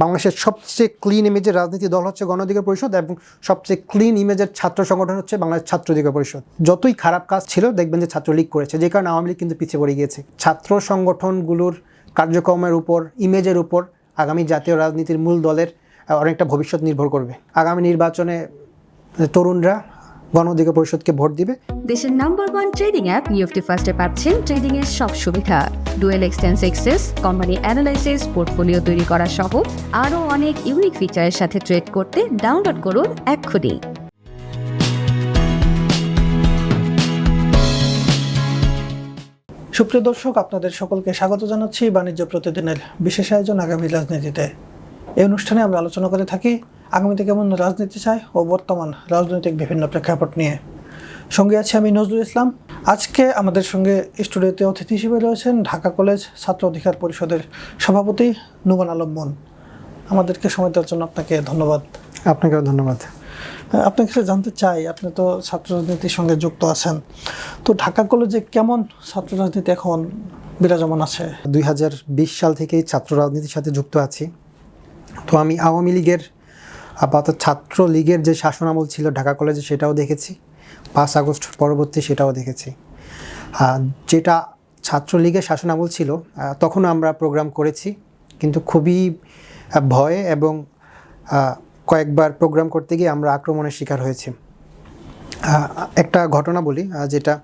বাংলাদেশের সবচেয়ে ক্লিন ইমেজের রাজনীতি দল হচ্ছে গণ অধিকার পরিষদ এবং সবচেয়ে ক্লিন ইমেজের ছাত্র সংগঠন হচ্ছে বাংলাদেশ ছাত্র অধিকার পরিষদ। যতই খারাপ কাজ ছিল, দেখবেন যে ছাত্রলীগ করেছে, যে কারণে আওয়ামী লীগ কিন্তু পিছিয়ে পড়ে গিয়েছে। ছাত্র সংগঠনগুলোর কার্যক্রমের উপর ইমেজের উপর আগামী জাতীয় রাজনীতির মূল দলের অনেকটা ভবিষ্যৎ নির্ভর করবে। আগামী নির্বাচনে তরুণরা গণ অধিকার পরিষদকে ভোট দিবে। দেশের number one trading app UFT ফার্স্টে পাচ্ছেন ট্রেডিং এর সব সুবিধা। ডুয়েল এক্সটেন্স এক্সেস কোম্পানি অ্যানালাইসিস পোর্টফোলিও তৈরি করা সহ আরও অনেক ইউনিক ফিচারের সাথে ট্রেড করতে ডাউনলোড করুন এক্ষুনি। সুপ্রিয় দর্শক আপনাদের সকলকে স্বাগত জানাচ্ছি বাণিজ্য প্রতিদিনের বিশেষ আয়োজন আগামী রাজনীতিতে। এই অনুষ্ঠানে আমরা আলোচনা করে থাকি আগামীতে কেমন রাজনীতি চায় ও বর্তমান রাজনৈতিক বিভিন্ন প্রেক্ষাপট নিয়ে। সঙ্গে আছি আমি নজরুল ইসলাম। আজকে আমাদের সঙ্গে স্টুডিওতে অতিথি হিসেবে রয়েছেন ঢাকা কলেজ ছাত্র অধিকার পরিষদের সভাপতি নুমান আলম মন আমাদেরকে সময় দেওয়ার জন্য আপনাকে ধন্যবাদ। আপনাকেও ধন্যবাদ। আপনার কাছে জানতে চাই আপনি তো ছাত্র রাজনীতির সঙ্গে যুক্ত আছেন। তো ঢাকা কলেজে কেমন ছাত্র রাজনীতি এখন বিরাজমান আছে? দুই হাজার বিশ সাল থেকেই ছাত্র রাজনীতির সাথে যুক্ত আছি। তো আমি আওয়ামী লীগের আপাতত ছাত্র লীগের যে শাসনামল ছিল ঢাকা কলেজে সেটাও দেখেছি। পাঁচ আগস্ট পরবর্তী সেটাও দেখেছি। যেটা ছাত্রলীগের শাসনামল ছিল তখন আমরা প্রোগ্রাম করেছি, কিন্তু খুবই ভয়ে এবং কয়েকবার প্রোগ্রাম করতে গিয়ে আমরা আক্রমণের শিকার হয়েছি। একটা ঘটনা বলি যেটা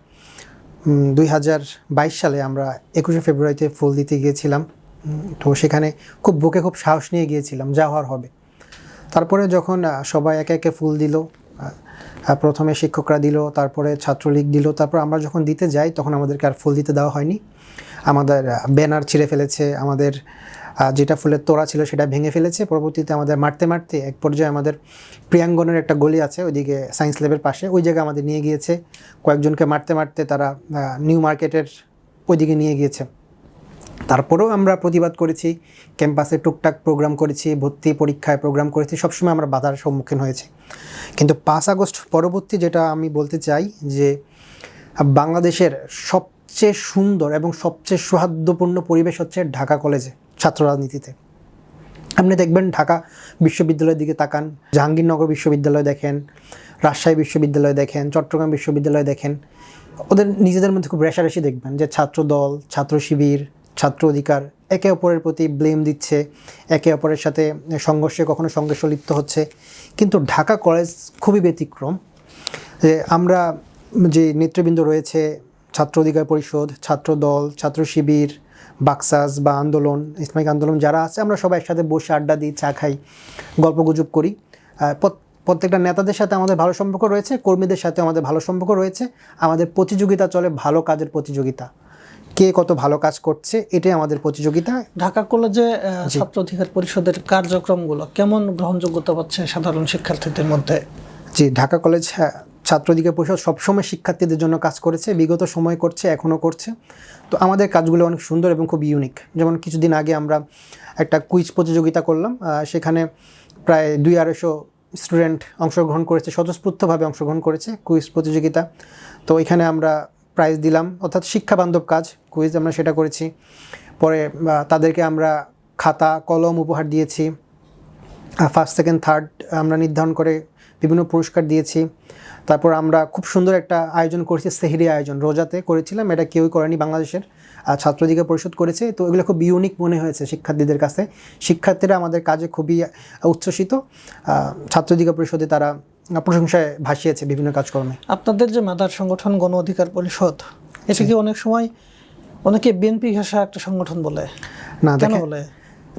দুই হাজার বাইশ সালে আমরা একুশে ফেব্রুয়ারিতে ফুল দিতে গিয়েছিলাম। তো সেখানে খুব বুকে খুব সাহস নিয়ে গিয়েছিলাম, যা হওয়ার হবে। তারপরে যখন সবাই একে একে ফুল দিল প্রথমে শিক্ষকরা দিল, তারপরে ছাত্রলীগ দিল, তারপর আমরা যখন দিতে যাই, তখন আমাদেরকে আর ফুল দিতে দেওয়া হয়নি। আমাদের ব্যানার ছিঁড়ে ফেলেছে, আমাদের যেটা ফুলের তোড়া ছিল সেটা ভেঙে ফেলেছে। পরবর্তীতে আমাদের মারতে মারতে এক পর্যায়ে আমাদের প্রিয়াঙ্গনের একটা গলি আছে, ওইদিকে সায়েন্স ল্যাবের পাশে, ওই জায়গায় আমাদের নিয়ে গিয়েছে। কয়েকজনকে মারতে মারতে তারা নিউ মার্কেটের ওইদিকে নিয়ে গিয়েছে। তারপরেও আমরা প্রতিবাদ করেছি, ক্যাম্পাসে টুকটাক প্রোগ্রাম করেছি, ভর্তি পরীক্ষায় প্রোগ্রাম করেছি, সবসময় আমরা বাধার সম্মুখীন হয়েছি। কিন্তু পাঁচ আগস্ট পরবর্তী যেটা আমি বলতে চাই যে, বাংলাদেশের সবচেয়ে সুন্দর এবং সবচেয়ে সৌহার্দ্যপূর্ণ পরিবেশ হচ্ছে ঢাকা কলেজে ছাত্র রাজনীতিতে। আপনি দেখবেন ঢাকা বিশ্ববিদ্যালয়ের দিকে তাকান, জাহাঙ্গীরনগর বিশ্ববিদ্যালয় দেখেন, রাজশাহী বিশ্ববিদ্যালয় দেখেন, চট্টগ্রাম বিশ্ববিদ্যালয় দেখেন, ওদের নিজেদের মধ্যে খুব রেশারেশি দেখবেন যে ছাত্র দল ছাত্র শিবির ছাত্র অধিকার একে অপরের প্রতি ব্লেম দিচ্ছে, একে অপরের সাথে সংঘর্ষে কখনো সংঘর্ষ লিপ্ত হচ্ছে। কিন্তু ঢাকা কলেজ খুবই ব্যতিক্রম, যে আমরা যে নেতৃবৃন্দ রয়েছে, ছাত্র অধিকার পরিষদ, ছাত্র দল, ছাত্র শিবির, বাক্সাস বা আন্দোলন, ইসলামিক আন্দোলন যারা আছে, আমরা সবাই একসাথে বসে আড্ডা দিই, চা খাই গল্পগুজব করি। প্রত্যেকটা নেতাদের সাথে আমাদের ভালো সম্পর্ক রয়েছে, কর্মীদের সাথে আমাদের ভালো সম্পর্ক রয়েছে। আমাদের প্রতিযোগিতা চলে ভালো কাজের প্রতিযোগিতা। কে কত ভালো কাজ করছে এটাই আমাদের প্রতিযোগিতা। ঢাকা কলেজে ছাত্র অধিকার পরিষদের কার্যক্রমগুলো কেমন গ্রহণযোগ্যতা পাচ্ছে সাধারণ শিক্ষার্থীদের মধ্যে? জি ঢাকা কলেজ হ্যাঁ, ছাত্র অধিকার পরিষদ সবসময় শিক্ষার্থীদের জন্য কাজ করেছে বিগত সময় করছে এখনও করছে। তো আমাদের কাজগুলো অনেক সুন্দর এবং খুব ইউনিক যেমন কিছুদিন আগে আমরা একটা কুইজ প্রতিযোগিতা করলাম সেখানে প্রায় দুই আড়াইশো স্টুডেন্ট অংশগ্রহণ করেছে স্বতঃস্ফূর্তভাবে অংশগ্রহণ করেছে কুইজ প্রতিযোগিতা। তো এখানে আমরা প্রাইজ দিলাম অর্থাৎ শিক্ষাবান্ধব কাজ কুইজ আমরা সেটা করেছি। পরে তাদেরকে আমরা খাতা কলম উপহার দিয়েছি। ফার্স্ট সেকেন্ড থার্ড আমরা নির্ধারণ করে বিভিন্ন পুরস্কার দিয়েছি। তারপর আমরা খুব সুন্দর একটা আয়োজন করেছি সেহরি আয়োজন। রোজাতে করেছিলাম এটা কেউই করেনি বাংলাদেশের আহ, ছাত্র অধিকার পরিষদ করেছে। তো এগুলো খুব ইউনিক মনে হয়েছে শিক্ষার্থীদের কাছে। শিক্ষার্থীরা আমাদের কাজে খুবই উচ্ছ্বসিত। আহ, ছাত্র অধিকার পরিষদে তারা প্রশংসায় ভাসিয়েছে বিভিন্ন কাজকর্মে। আপনাদের যে মাদার সংগঠন গণ অধিকার পরিষদ এটা কি অনেক সময় অনেকে বিএনপি ঘেঁষা একটা সংগঠন বলে? না কেন বলে?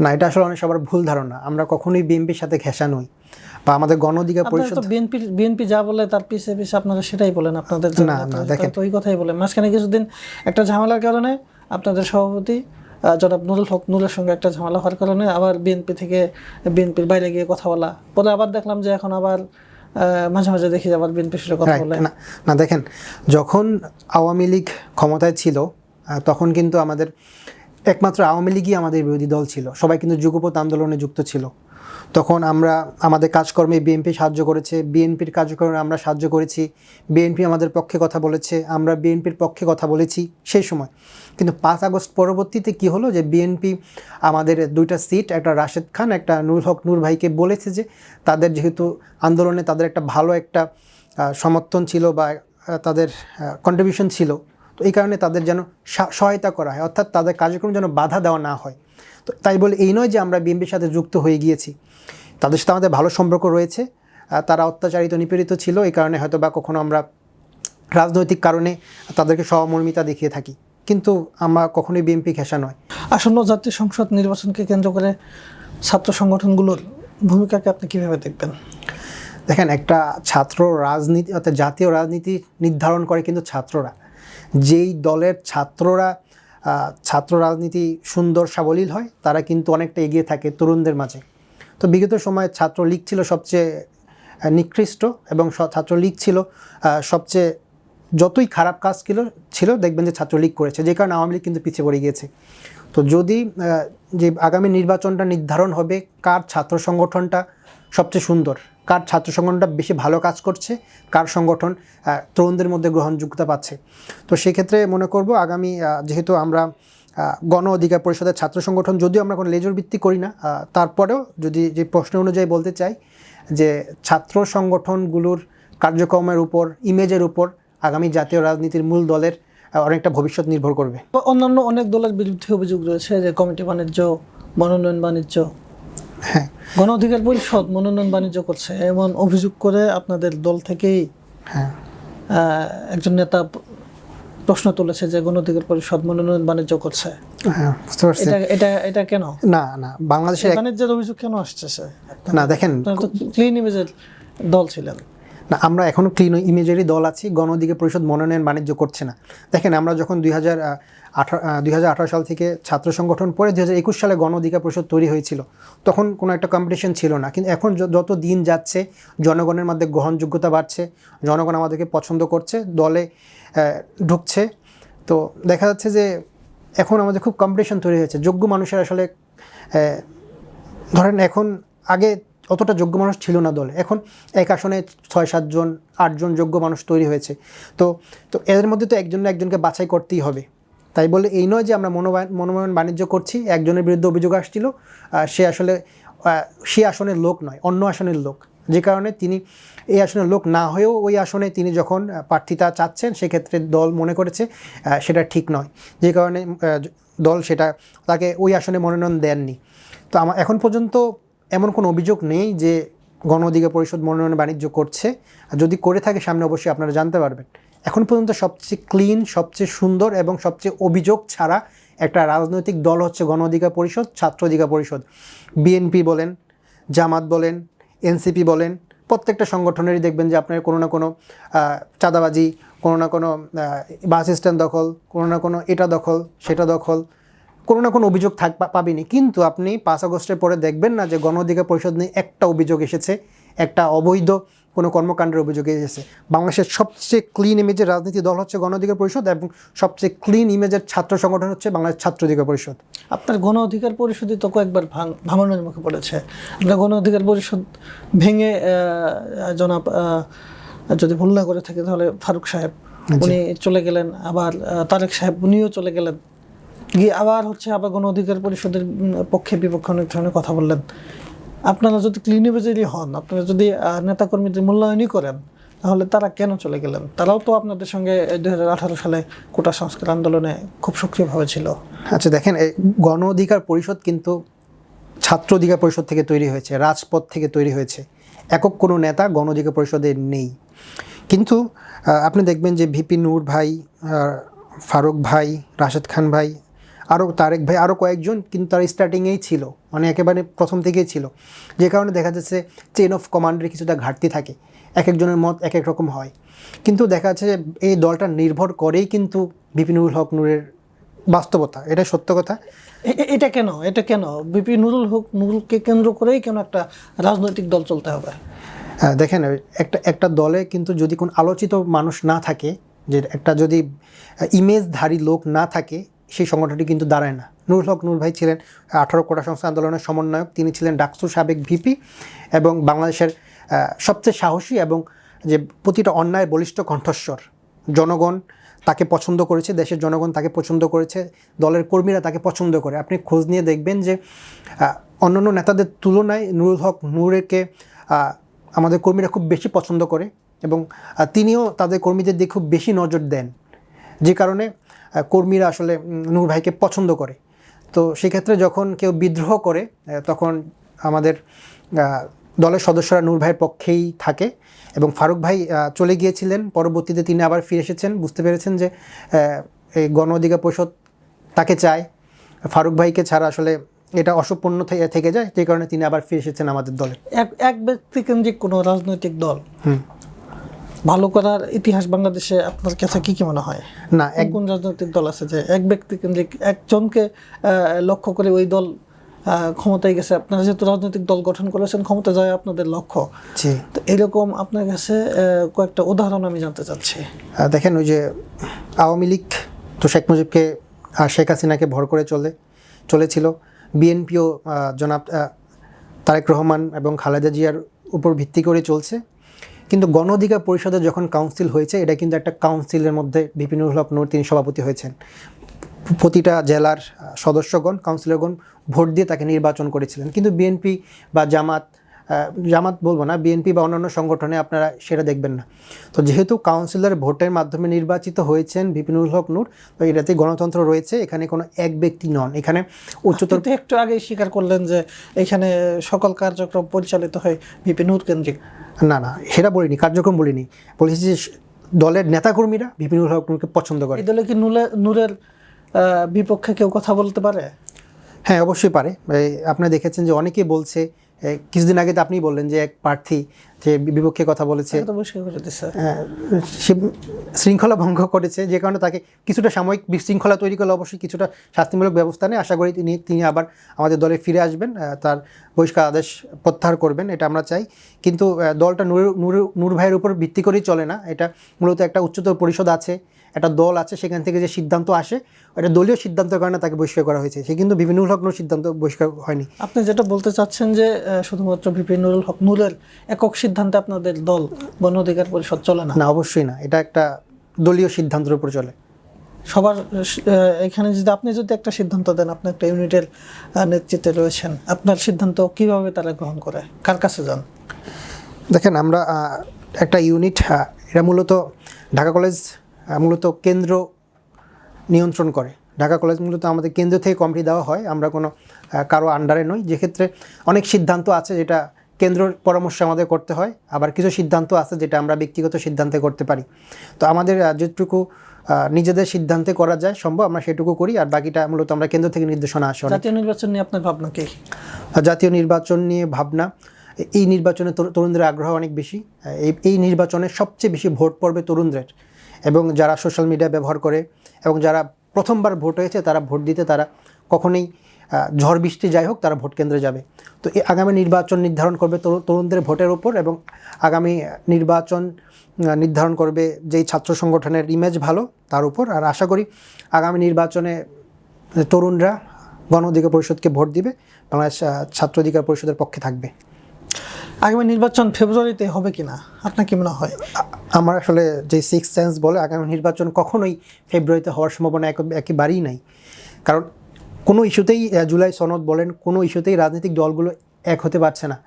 না এটা আসলে অনেক সবার ভুল ধারণা। আমরা কখনোই বিএনপির সাথে ঘেঁষা নই। বা আমাদের গণ অধিকার পরিষদ বিএনপি বিএনপি যা বলে তার পিছে পিছে আপনারা সেটাই বলেন আপনাদের না, না, দেখেন। তো ওই কথাই বলে মাঝখানে কিছুদিন একটা ঝামেলার কারণে আপনাদের সভাপতি জনাব নুরুল হক নুরের সঙ্গে একটা ঝামেলা হওয়ার কারণে আবার বিএনপি থেকে বিএনপির বাইরে গিয়ে কথা বলা। পরে আবার দেখলাম যে এখন আবার মাঝে মাঝে দেখি আবার বিএনপি সাথে কথা বলে। না না দেখেন যখন আওয়ামী লীগ ক্ষমতায় ছিল তখন কিন্তু আমাদের একমাত্র আওয়ামী লীগই আমাদের বিরোধী দল ছিল। সবাই কিন্তু যুগপথ আন্দোলনে যুক্ত ছিল। তখন আমরা, আমাদের কাজকর্মে বিএনপি সাহায্য করেছে বিএনপির কার্যক্রমে আমরা সাহায্য করেছি বিএনপি আমাদের পক্ষে কথা বলেছে, আমরা বিএনপির পক্ষে কথা বলেছি সেই সময়। কিন্তু পাঁচ আগস্ট পরবর্তীতে কি হলো যে বিএনপি আমাদের দুইটা সিট একটা রাশেদ খান, একটা নুর হক নূর ভাইকে বলেছে যে তাদের যেহেতু আন্দোলনে তাদের একটা ভালো একটা সমর্থন ছিল বা তাদের কন্ট্রিবিউশন ছিল, তো এই কারণে তাদের যেন সহায়তা করা হয়, অর্থাৎ তাদের কার্যক্রম যেন বাধা দেওয়া না হয়। তো তাই বলে এই নয় যে আমরা বিএনপির সাথে যুক্ত হয়ে গিয়েছি। তাদের সাথে আমাদের ভালো সম্পর্ক রয়েছে। তারা অত্যাচারিত নিপীড়িত ছিল। এই কারণে হয়তো বা কখনো আমরা রাজনৈতিক কারণে তাদেরকে সহমর্মিতা দেখিয়ে থাকি। কিন্তু আমরা কখনোই বিএনপি ঘেঁষা নয়। আসন্ন জাতীয় সংসদ নির্বাচনকে কেন্দ্র করে ছাত্র সংগঠনগুলোর ভূমিকাকে আপনি কীভাবে দেখবেন? দেখেন একটা ছাত্র রাজনীতি অর্থাৎ জাতীয় রাজনীতি নির্ধারণ করে কিন্তু ছাত্ররা। যেই দলের ছাত্ররা ছাত্র রাজনীতি সুন্দর সাবলীল হয়, তারা কিন্তু অনেকটা এগিয়ে থাকে তরুণদের মাঝে। তো বিগত সময়ে ছাত্রলীগ ছিল সবচেয়ে নিকৃষ্ট এবং ছাত্রলীগ ছিল সবচেয়ে যতই খারাপ কাজ ছিল ছিল, দেখবেন যে ছাত্রলীগ করেছে, যে কারণে আওয়ামী লীগ কিন্তু পিছিয়ে পড়ে গিয়েছে। তো যদি যে আগামী নির্বাচনটা নির্ধারণ হবে, কার ছাত্র সংগঠনটা সবচেয়ে সুন্দর? কার ছাত্র সংগঠনটা বেশি ভালো কাজ করছে, কার সংগঠন তরুণদের মধ্যে গ্রহণযোগ্যতা পাচ্ছে। তো সেক্ষেত্রে মনে করব আগামী যেহেতু আমরা গণ অধিকার পরিষদের ছাত্র সংগঠন যদিও আমরা কোনো লেজর ভিত্তি করি না তারপরেও যদি যে প্রশ্ন অনুযায়ী বলতে চাই যে ছাত্র সংগঠনগুলোর কার্যক্রমের উপর, ইমেজের উপর আগামী জাতীয় রাজনীতির মূল দলের অনেকটা ভবিষ্যৎ নির্ভর করবে। অন্যান্য অনেক দলের বিরুদ্ধে অভিযোগ রয়েছে যে কমিটি বাণিজ্য, মনোনয়ন বাণিজ্য হ্যাঁ। গণ অধিকার পরিষদ মনোনয়ন বাণিজ্য করছে এমন অভিযোগ করে আপনাদের দল থেকেই হ্যাঁ। একজন নেতা প্রশ্ন তুলেছে যে গণ অধিকার পরিষদ মনোনয়ন বাণিজ্য করছে। হ্যাঁ বুঝতে পারছি। এটা এটা এটা কেন? না না বাংলাদেশের বাণিজ্যের অভিযোগ কেন আসছে না দেখেন ক্লিন ইমেজের দল ছিলেন। না আমরা এখনও ক্লিন ইমেজেরই দল আছি গণ অধিকার পরিষদ মনোনয়ন বাণিজ্য করছে না। দেখেন আমরা যখন দুই দুই হাজার আঠারো সাল থেকে ছাত্র সংগঠন পরে দু হাজার একুশ সালে গণ অধিকার পরিষদ তৈরি হয়েছিল। তখন কোনো একটা কম্পিটিশন ছিল না। কিন্তু এখন যত দিন যাচ্ছে, জনগণের মধ্যে গ্রহণযোগ্যতা বাড়ছে, জনগণ আমাদেরকে পছন্দ করছে, দলে ঢুকছে। তো দেখা যাচ্ছে যে এখন আমাদের খুব কম্পিটিশন তৈরি হয়েছে। যোগ্য মানুষের আসলে ধরেন এখন আগে অতটা যোগ্য মানুষ ছিল না দলে। এখন এক আসনে ছয় সাতজন আটজন যোগ্য মানুষ তৈরি হয়েছে। তো তো এদের মধ্যে তো একজন না একজনকে বাছাই করতেই হবে। তাই বলে এই নয় যে আমরা মনোনয়ন মনোনয়ন বাণিজ্য করছি, একজনের বিরুদ্ধে অভিযোগ আসছিল সে আসলে সে আসনের লোক নয়, অন্য আসনের লোক। যে কারণে তিনি এই আসনের লোক না হয়েও ওই আসনে তিনি যখন প্রার্থিতা চাচ্ছেন, সেক্ষেত্রে দল মনে করেছে সেটা ঠিক নয়। যে কারণে দল সেটা, তাকে ওই আসনে মনোনয়ন দেননি। তো আমার এখন পর্যন্ত এমন কোনো অভিযোগ নেই যে গণ অধিকার পরিষদ মনোনয়ন বাণিজ্য করছে। যদি করে থাকে, সামনে অবশ্যই আপনারা জানতে পারবেন। এখন পর্যন্ত সবচেয়ে ক্লিন সবচেয়ে সুন্দর এবং সবচেয়ে অভিযোগ ছাড়া একটা রাজনৈতিক দল হচ্ছে গণ অধিকার পরিষদ, ছাত্র অধিকার পরিষদ। বিএনপি বলেন, জামাত বলেন এনসিপি বলেন, প্রত্যেকটা সংগঠনেরই দেখবেন যে আপনার কোনো না কোনো চাঁদাবাজি, কোনো না কোনো বাস স্ট্যান্ড দখল, কোনো না কোনো এটা দখল, সেটা দখল, কোনো না কোনো অভিযোগ থাক পাবেনি। কিন্তু আপনি পাঁচ আগস্টের পরে দেখবেন না যে গণ অধিকার পরিষদ নিয়ে একটা অভিযোগ এসেছে। একটা অবৈধ কোনো কর্মকাণ্ডের অভিযোগ এসেছে। বাংলাদেশের সবচেয়ে ক্লিন ইমেজের রাজনীতি দল হচ্ছে গণ অধিকার পরিষদ এবং সবচেয়ে ক্লিন ইমেজের ছাত্র সংগঠন হচ্ছে বাংলাদেশ ছাত্র অধিকার পরিষদ। আপনার গণ অধিকার পরিষদই তো কয়েকবার ভাঙ- ভাঙনের মুখে পড়েছে। আপনার গণ অধিকার পরিষদ ভেঙে জনাব যদি ভুল না করে থাকে তাহলে ফারুক সাহেব উনি চলে গেলেন আবার তারেক সাহেব উনিও চলে গেলেন। গিয়ে আবার হচ্ছে আবার গণ অধিকার পরিষদের পক্ষে বিপক্ষে অনেক ধরনের কথা বললেন। আপনারা যদি ক্লিন ক্লিনিবেজারি হন, আপনারা যদি নেতাকর্মীদের মূল্যায়নই করেন, তাহলে তারা কেন চলে গেলেন? তারাও তো আপনাদের সঙ্গে দু হাজার আঠারো সালে কোটা সংস্কার আন্দোলনে খুব সক্রিয়ভাবে ছিল। আচ্ছা দেখেন গণ অধিকার পরিষদ কিন্তু ছাত্র অধিকার পরিষদ থেকে তৈরি হয়েছে, রাজপথ থেকে তৈরি হয়েছে। একক কোনো নেতা গণ অধিকার পরিষদের নেই। কিন্তু আপনি দেখবেন যে ভিপি নূর ভাই ফারুক ভাই, রাশেদ খান ভাই আরও তারেক ভাই আরও কয়েকজন কিন্তু তার স্টার্টিংয়েই ছিল মানে একেবারে প্রথম থেকেই ছিল। যে কারণে দেখা যাচ্ছে চেন অফ কমান্ডের কিছুটা ঘাটতি থাকে এক একজনের মত এক এক রকম হয়। কিন্তু দেখা যাচ্ছে যে এই দলটা নির্ভর করেই কিন্তু বিপিনুল হক নূরের বাস্তবতা এটা সত্য কথা। এটা কেন? এটা কেন? বিপি নুরুল হক নুরুলকে কেন্দ্র করেই কেন একটা রাজনৈতিক দল চলতে হবে? হ্যাঁ, দেখেন একটা একটা দলে কিন্তু যদি কোনো আলোচিত মানুষ না থাকে যে একটা যদি ইমেজধারী লোক না থাকে সেই সংগঠনটি কিন্তু দাঁড়ায় না। নুরুল হক নূর ভাই ছিলেন আঠারো কোটা সংস্থা আন্দোলনের সমন্বয়ক। তিনি ছিলেন ডাকসুর সাবেক ভিপি এবং বাংলাদেশের সবচেয়ে সাহসী এবং যে প্রতিটা অন্যায় বলিষ্ঠ কণ্ঠস্বর। জনগণ তাকে পছন্দ করেছে, দেশের জনগণ তাকে পছন্দ করেছে, দলের কর্মীরা তাকে পছন্দ করে। আপনি খোঁজ নিয়ে দেখবেন যে অন্যান্য নেতাদের তুলনায় নুরুল হক নূরেকে আমাদের কর্মীরা খুব বেশি পছন্দ করে এবং তিনিও তাদের কর্মীদের দিয়ে খুব বেশি নজর দেন। যে কারণে কর্মীরা আসলে নূর ভাইকে পছন্দ করে। তো সেক্ষেত্রে যখন কেউ বিদ্রোহ করে তখন আমাদের দলের সদস্যরা নূর ভাইয়ের পক্ষেই থাকে এবং ফারুক ভাই চলে গিয়েছিলেন পরবর্তীতে তিনি আবার ফিরে এসেছেন। বুঝতে পেরেছেন যে এই গণ অধিকার পরিষদ তাকে চায় ফারুক ভাইকে ছাড়া আসলে এটা অসম্পূর্ণ থেকে যায়। যে কারণে তিনি আবার ফিরে এসেছেন আমাদের দলে। এক এক ব্যক্তি কেন্দ্রিক কোনো রাজনৈতিক দল হুম। ভালো করার ইতিহাস বাংলাদেশে আপনার কাছে কি কি মনে হয়? না কোন এক কোন রাজনৈতিক দল আছে যে এক ব্যক্তি কেন্দ্রিক একজনকে লক্ষ্য করে ওই দল ক্ষমতায় গেছে? আপনারা যেহেতু রাজনৈতিক দল গঠন করেছেন ক্ষমতা যায় আপনাদের লক্ষ্য। জি। তো এরকম আপনার কাছে কয়েকটা উদাহরণ আমি জানতে চাচ্ছি। দেখেন ওই যে আওয়ামী লীগ তো শেখ মুজিবকে আর শেখ হাসিনাকে ভর করে চলে চলেছিল। বিএনপিও জনাব তারেক রহমান এবং খালেদা জিয়ার উপর ভিত্তি করে চলছে। কিন্তু গণ অধিকার পরিষদের যখন কাউন্সিল হয়েছে, এটা কিন্তু একটা কাউন্সিলের মধ্যে বিপিনুল হক নূর তিনি সভাপতি হয়েছেন। প্রতিটা জেলার সদস্যগণ কাউন্সিলরগণ ভোট দিয়ে তাকে নির্বাচন করেছিলেন। কিন্তু বিএনপি বা জামাত জামাত বলব না বিএনপি বা অন্যান্য সংগঠনে আপনারা সেটা দেখবেন না। তো যেহেতু কাউন্সিলর ভোটের মাধ্যমে নির্বাচিত হয়েছেন বিপিনুল হক নূর তো এটাতে গণতন্ত্র রয়েছে এখানে কোনো এক ব্যক্তি নন। এখানে উচ্চতর একটু আগে স্বীকার করলেন যে এখানে সকল কার্যক্রম পরিচালিত হয় বিপিনুর কেন্দ্রিক। না না সেটা বলিনি কার্যক্রম বলিনি। বলেছি যে দলের নেতাকর্মীরা বিপিনুল হক নূরকে পছন্দ করে। এই দলে কি নূরের বিপক্ষে কেউ কথা বলতে পারে? হ্যাঁ অবশ্যই পারে। আপনারা দেখেছেন যে অনেকেই বলছে কিছুদিন আগে তো আপনি বললেন যে এক প্রার্থী যে বিপক্ষে কথা বলেছে। আহ, সে শৃঙ্খলা ভঙ্গ করেছে যে কারণে তাকে কিছুটা সাময়িক বিশৃঙ্খলা তৈরি করলে অবশ্যই কিছুটা শাস্তিমূলক ব্যবস্থা নেই আশা করি তিনি তিনি আবার আমাদের দলে ফিরে আসবেন তার বহিষ্কার আদেশ প্রত্যাহার করবেন এটা আমরা চাই। কিন্তু দলটা নূর নূর নূর ভাইয়ের উপর ভিত্তি করেই চলে না। এটা মূলত একটা উচ্চতর পরিষদ আছে। একটা দল আছে সেখান থেকে যে সিদ্ধান্ত আসে এটা দলীয় সিদ্ধান্তের কারণে তাকে বহিষ্কার করা হয়েছে। সে কিন্তু বিভিন্ন হক নূর সিদ্ধান্ত বহিষ্কার হয়নি। আপনি যেটা বলতে চাচ্ছেন যে শুধুমাত্র বিপি নুরুল হক নূরের একক সিদ্ধান্তে আপনাদের দল গণ অধিকার পরিষদ চলে না? না অবশ্যই না। এটা একটা দলীয় সিদ্ধান্তের উপর চলে। সবার এখানে যদি আপনি যদি একটা সিদ্ধান্ত দেন আপনি একটা ইউনিটের নেতৃত্বে রয়েছেন আপনার সিদ্ধান্ত কীভাবে তারা গ্রহণ করে? কার কাছে যান? দেখেন আমরা একটা ইউনিট এটা মূলত ঢাকা কলেজ মূলত কেন্দ্র নিয়ন্ত্রণ করে। ঢাকা কলেজ মূলত আমাদের কেন্দ্র থেকে কমিটি দেওয়া হয়। আমরা কোনো কারও আন্ডারে নই। যেক্ষেত্রে অনেক সিদ্ধান্ত আছে যেটা কেন্দ্রর পরামর্শ আমাদের করতে হয়। আবার কিছু সিদ্ধান্ত আছে যেটা আমরা ব্যক্তিগত সিদ্ধান্তে করতে পারি। তো আমাদের যেটুকু নিজেদের সিদ্ধান্তে করা যায় সম্ভব আমরা সেটুকু করি। আর বাকিটা মূলত আমরা কেন্দ্র থেকে নির্দেশনা আসে। জাতীয় নির্বাচন নিয়ে আপনার ভাবনা কি? জাতীয় নির্বাচন নিয়ে ভাবনা এই নির্বাচনে তরুণদের আগ্রহ অনেক বেশি। এই এই নির্বাচনে সবচেয়ে বেশি ভোট পড়বে তরুণদের। এবং যারা সোশ্যাল মিডিয়া ব্যবহার করে এবং যারা প্রথমবার ভোট হয়েছে, তারা ভোট দিতে তারা কখনোই ঝড় বৃষ্টি যাই হোক, তারা ভোট কেন্দ্রে যাবে। তো এই আগামী নির্বাচন নির্ধারণ করবে তরু- তরুণদের ভোটের উপর এবং আগামী নির্বাচন নির্ধারণ করবে যেই ছাত্র সংগঠনের ইমেজ ভালো, তার উপর। আর আশা করি আগামী নির্বাচনে তরুণরা গণ অধিকার পরিষদকে ভোট দিবে, বাংলাদেশ ছাত্র অধিকার পরিষদের পক্ষে থাকবে। আগামী নির্বাচন ফেব্রুয়ারিতে হবে কিনা? আপনার কি মনে হয়? আমার আসলে যে সিক্স সেন্স বলে আগামী নির্বাচন কখনোই ফেব্রুয়ারিতে হওয়ার সম্ভাবনা এক- একেবারেই নাই। কারণ কোনো ইস্যুতেই জুলাই সনদ বলেন, কোনো ইস্যুতেই রাজনৈতিক দলগুলো এক হতে পারছে না।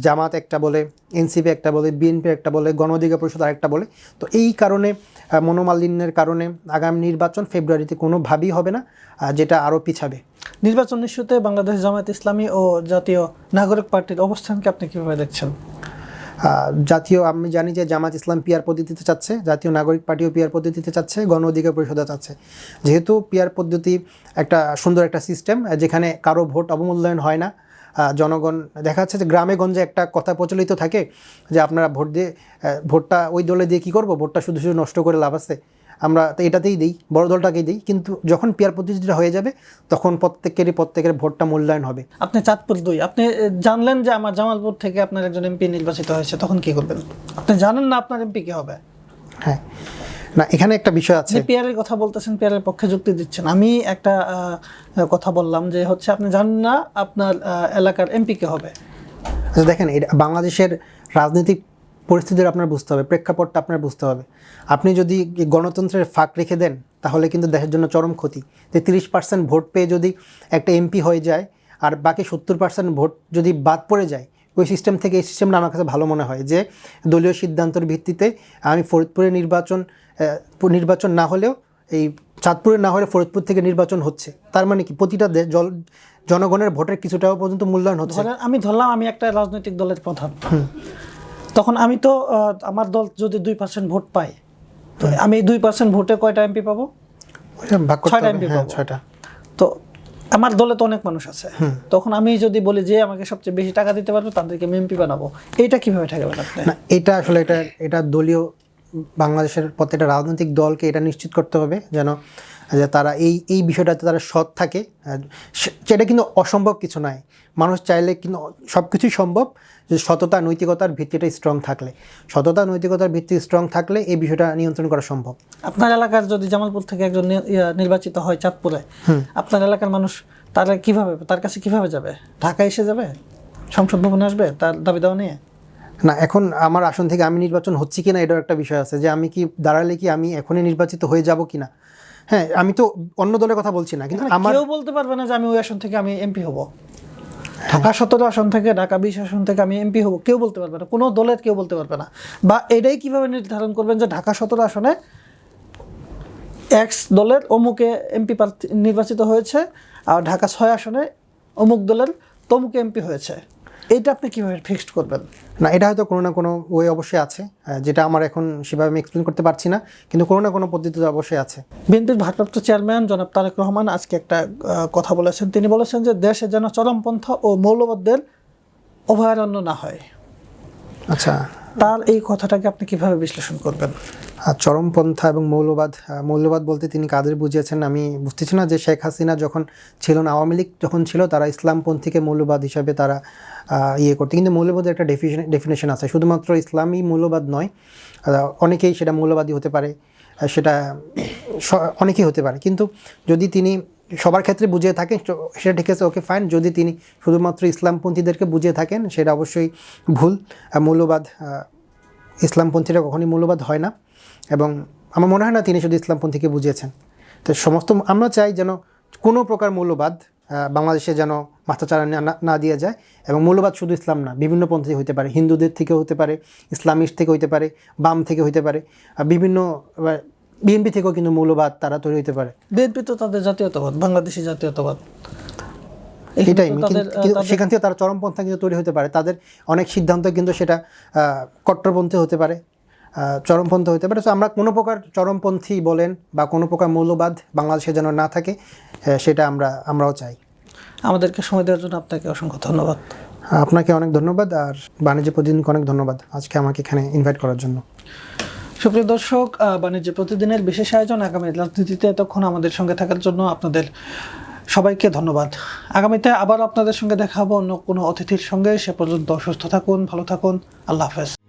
জামাত একটা বলে এনসিপি একটা বলে বিএনপি একটা বলে গণ অধিকার পরিষদ আরেকটা বলে। তো এই কারণে মনোমালিন্যের কারণে আগামী নির্বাচন ফেব্রুয়ারিতে কোনোভাবেই হবে না যেটা আরও পিছাবে। নির্বাচন ইস্যুতে বাংলাদেশ জামায়াত ইসলামী ও জাতীয় নাগরিক পার্টির অবস্থানকে আপনি কীভাবে দেখছেন? জাতীয়, আমি জানি যে জামাত ইসলাম পিয়ার পদ্ধতিতে চাচ্ছে, জাতীয় নাগরিক পার্টিও পিয়ার পদ্ধতিতে চাচ্ছে, গণ অধিকার পরিষদও চাচ্ছে। যেহেতু পিয়ার পদ্ধতি একটা সুন্দর একটা সিস্টেম যেখানে কারও ভোট অবমূল্যায়ন হয় না জনগণ, দেখা যাচ্ছে যে গ্রামে গঞ্জে একটা কথা প্রচলিত থাকে যে আপনারা ভোট দিয়ে ভোটটা ওই দলে দিয়ে কী করব? ভোটটা শুধু শুধু নষ্ট করে লাভ আছে। আমরা তো এটাতেই দিই বড় দলটাকেই দিই কিন্তু যখন পিয়ার পদ্ধতিটা হয়ে যাবে তখন প্রত্যেকেরই প্রত্যেকের ভোটটা মূল্যায়ন হবে। আপনি চাঁদপুর দুই আপনি জানলেন যে আমার জামালপুর থেকে আপনার একজন এমপি নির্বাচিত হয়েছে তখন কি করবেন? আপনি জানেন না আপনার এমপি কি হবে? হ্যাঁ। না এখানে একটা বিষয় আছে। পেয়ারের কথা বলতেছেন পেয়ারের পক্ষে যুক্তি দিচ্ছেন। আমি একটা কথা বললাম যে হচ্ছে আপনি জানেন না আপনার এলাকার এমপি কে হবে? আচ্ছা দেখেন এটা বাংলাদেশের রাজনৈতিক পরিস্থিতির আপনার বুঝতে হবে প্রেক্ষাপটটা আপনার বুঝতে হবে। আপনি যদি গণতন্ত্রের ফাঁক রেখে দেন তাহলে কিন্তু দেশের জন্য চরম ক্ষতি। যে তিরিশ পার্সেন্ট ভোট পেয়ে যদি একটা এমপি হয়ে যায় আর বাকি সত্তর পার্সেন্ট ভোট যদি বাদ পড়ে যায় ওই সিস্টেম থেকে এই সিস্টেমটা আমার কাছে ভালো মনে হয় যে দলীয় সিদ্ধান্তের ভিত্তিতে আমি ফরিদপুরে নির্বাচন নির্বাচন না হলেও এই চাঁদপুরে না হলে ফরিদপুর থেকে নির্বাচন হচ্ছে। তার মানে কি? প্রতিটা জল জনগণের ভোটের কিছুটাও পর্যন্ত মূল্যায়ন হচ্ছে। আমি ধরলাম আমি একটা রাজনৈতিক দলের প্রধান। তখন আমি তো আমার দল যদি দুই পার্সেন্ট ভোট পাই তো আমি দুই পার্সেন্ট ভোটে কয়টা এমপি পাবো? ছয়টা এমপি হ্যাঁ পাবো। ছয়টা। তো আমার দলে তো অনেক মানুষ আছে। তখন আমি যদি বলি যে আমাকে সবচেয়ে বেশি টাকা দিতে পারবে তাদেরকে আমি এমপি বানাবো। এইটা কীভাবে ঠেকাবেন আপনি? না এটা আসলে এটা এটা দলীয় বাংলাদেশের প্রত্যেকটা রাজনৈতিক দলকে এটা নিশ্চিত করতে হবে যেন যে তারা এই এই বিষয়টাতে তারা সৎ থাকে। সেটা কিন্তু অসম্ভব কিছু নয়। মানুষ চাইলে কিন্তু সব কিছুই সম্ভব যে সততা নৈতিকতার ভিত্তিটা স্ট্রং থাকলে। সততা নৈতিকতার ভিত্তি স্ট্রং থাকলে এই বিষয়টা নিয়ন্ত্রণ করা সম্ভব। আপনার এলাকার যদি জামালপুর থেকে একজন নির্বাচিত হয় চাঁদপুরে আপনার এলাকার মানুষ তারা কীভাবে তার কাছে কীভাবে যাবে? ঢাকা এসে যাবে? সংসদ ভবনে আসবে? তার দাবি দাওয়া নিয়ে? না এখন আমার আসন থেকে আমি নির্বাচন হচ্ছি কিনা এটাও একটা বিষয় আছে যে আমি কি দাঁড়ালে কি আমি এখনই নির্বাচিত হয়ে যাব কিনা। হ্যাঁ আমি তো অন্য দলের কথা বলছি না কিন্তু এখানে আমার কেউ বলতে পারবে না যে আমি ওই আসন থেকে আমি এমপি হব। ঢাকা সতেরো আসন থেকে ঢাকা বিশ আসন থেকে আমি এমপি হব কেউ বলতে পারবে না কোনো দলের কেউ বলতে পারবে না। বা এটাই কীভাবে নির্ধারণ করবেন যে ঢাকা সতেরো আসনে এক্স দলের অমুকে এমপি নির্বাচিত হয়েছে আর ঢাকা ছয় আসনে অমুক দলের তমুকে এমপি হয়েছে। এইটা আপনি কীভাবে ফিক্সড করবেন? না এটা হয়তো কোনো না কোনো ওয়ে অবশ্যই আছে যেটা আমার এখন সেভাবে আমি এক্সপ্লেন করতে পারছি না কিন্তু কোনো না কোনো পদ্ধতিতে অবশ্যই আছে। বিএনপির ভারপ্রাপ্ত চেয়ারম্যান জনাব তারেক রহমান আজকে একটা কথা বলেছেন। তিনি বলেছেন যে দেশে যেন চরমপন্থা ও মৌলবাদদের অভয়ারণ্য না হয়। আচ্ছা তার এই কথাটাকে আপনি কীভাবে বিশ্লেষণ করবেন? চরমপন্থা এবং মৌলবাদ মৌলবাদ বলতে তিনি কাদের বুঝিয়েছেন আমি বুঝতেছি না যে শেখ হাসিনা যখন ছিল না, আওয়ামী লীগ যখন ছিল তারা ইসলামপন্থীকে মৌলবাদ হিসাবে তারা ইয়ে করতে। কিন্তু মৌলবাদের একটা ডেফিনেশন আছে, শুধুমাত্র ইসলামী মৌলবাদ নয় অনেকেই সেটা মৌলবাদী হতে পারে সেটা অনেকেই হতে পারে। কিন্তু যদি তিনি সবার ক্ষেত্রে বুঝিয়ে থাকেন সেটা ঠিক আছে ওকে ফাইন যদি তিনি শুধুমাত্র ইসলামপন্থীদেরকে বুঝিয়ে থাকেন সেটা অবশ্যই ভুল। আহ, মৌলবাদ ইসলামপন্থীরা কখনই মূল্যবাদ হয় না। এবং আমার মনে হয় না তিনি শুধু ইসলামপন্থীকে বুঝিয়েছেন। তো সমস্ত আমরা চাই যেন কোনো প্রকার মূল্যবাদ বাংলাদেশে যেন মাথাচাড়া না দিয়ে যায়। এবং মূল্যবাদ শুধু ইসলাম না বিভিন্ন পন্থী হতে পারে। হিন্দুদের থেকে হতে পারে ইসলামিস্ট থেকে হতে পারে বাম থেকে হতে পারে। বিভিন্ন বিএনপি থেকেও কিন্তু মৌলবাদ তারা তৈরি হতে পারে। বিএনপি তো তাদের জাতীয়তাবাদ বাংলাদেশি জাতীয়তাবাদ। এটাই সেখান থেকে তারা চরমপন্থা কিন্তু তৈরি হতে পারে। তাদের অনেক সিদ্ধান্ত কিন্তু সেটা কট্টরপন্থী হতে পারে চরমপন্থী হতে পারে। তো আমরা কোনো প্রকার চরমপন্থী বলেন বা কোনো প্রকার মৌলবাদ বাংলাদেশে যেন না থাকে সেটা আমরা আমরাও চাই। আমাদেরকে সময় দেওয়ার জন্য আপনাকে অসংখ্য ধন্যবাদ। আপনাকে অনেক ধন্যবাদ আর বাণিজ্য প্রতিনিধিকে অনেক ধন্যবাদ আজকে আমাকে এখানে ইনভাইট করার জন্য। সুপ্রিয় দর্শক বাণিজ্য প্রতিদিনের বিশেষ আয়োজন আগামী রাজনীতিতে এতক্ষণ আমাদের সঙ্গে থাকার জন্য আপনাদের সবাইকে ধন্যবাদ। আগামীতে আবার আপনাদের সঙ্গে দেখা হব অন্য কোনো অতিথির সঙ্গে। সে পর্যন্ত সুস্থ থাকুন, ভালো থাকুন। আল্লাহ হাফেজ।